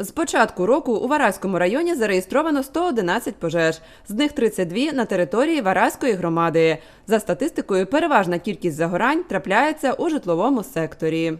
З початку року у Вараському районі зареєстровано 111 пожеж, з них 32 на території Вараської громади. За статистикою, переважна кількість загорань трапляється у житловому секторі.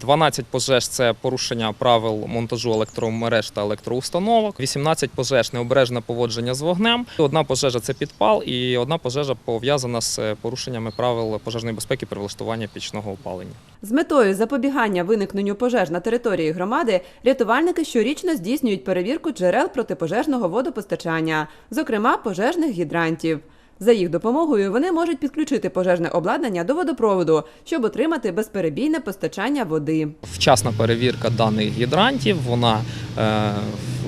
12 пожеж це порушення правил монтажу електромереж та електроустановок. 18 пожеж необережне поводження з вогнем. Одна пожежа це підпал, і одна пожежа пов'язана з порушеннями правил пожежної безпеки при влаштуванні пічного опалення. З метою запобігання виникненню пожеж на території громади рятувальники щорічно здійснюють перевірку джерел протипожежного водопостачання, зокрема пожежних гідрантів. За їх допомогою вони можуть підключити пожежне обладнання до водопроводу, щоб отримати безперебійне постачання води. Вчасна перевірка даних гідрантів вона е,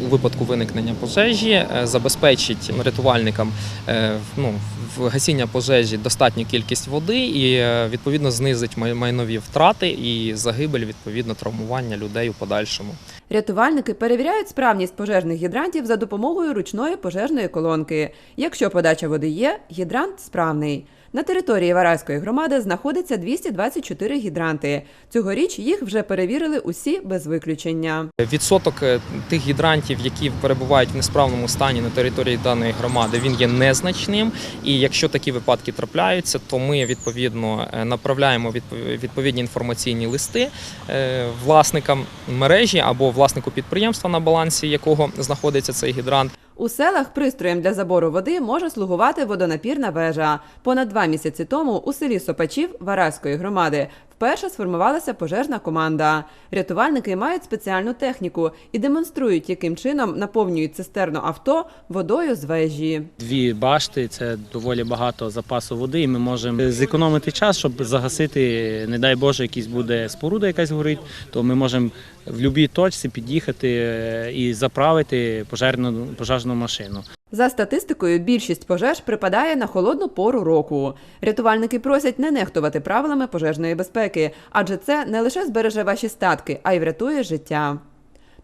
у випадку виникнення пожежі е, забезпечить рятувальникам е, ну, в гасіння пожежі достатню кількість води і е, відповідно знизить майнові втрати і загибель, відповідно травмування людей у подальшому. Рятувальники перевіряють справність пожежних гідрантів за допомогою ручної пожежної колонки. Якщо подача води є, гідрант справний. На території Вараської громади знаходиться 224 гідранти. Цьогоріч їх вже перевірили усі без виключення. Відсоток е, тих гідрантів, які перебувають в несправному стані на території даної громади, він є незначним. І якщо такі випадки трапляються, то ми відповідно е, направляємо відпов- відповідні інформаційні листи е, власникам мережі або власнику підприємства, на балансі якого знаходиться цей гідрант. У селах пристроєм для забору води може слугувати водонапірна вежа. Понад два місяці тому у селі Сопачів Вараської громади вперше сформувалася пожежна команда. Рятувальники мають спеціальну техніку і демонструють, яким чином наповнюють цистерну авто водою з вежі. Дві башти це доволі багато запасу води, і ми можемо зекономити час, щоб загасити, не дай Боже, якась буде споруда, якась горить, то ми можемо в будь-якій точці під'їхати е, і заправити пожежну, пожежну машину. За статистикою, більшість пожеж припадає на холодну пору року. Рятувальники просять не нехтувати правилами пожежної безпеки, адже це не лише збереже ваші статки, а й врятує життя.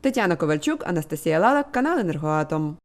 Тетяна Ковальчук, Анастасія Лалак, канал Енергоатом.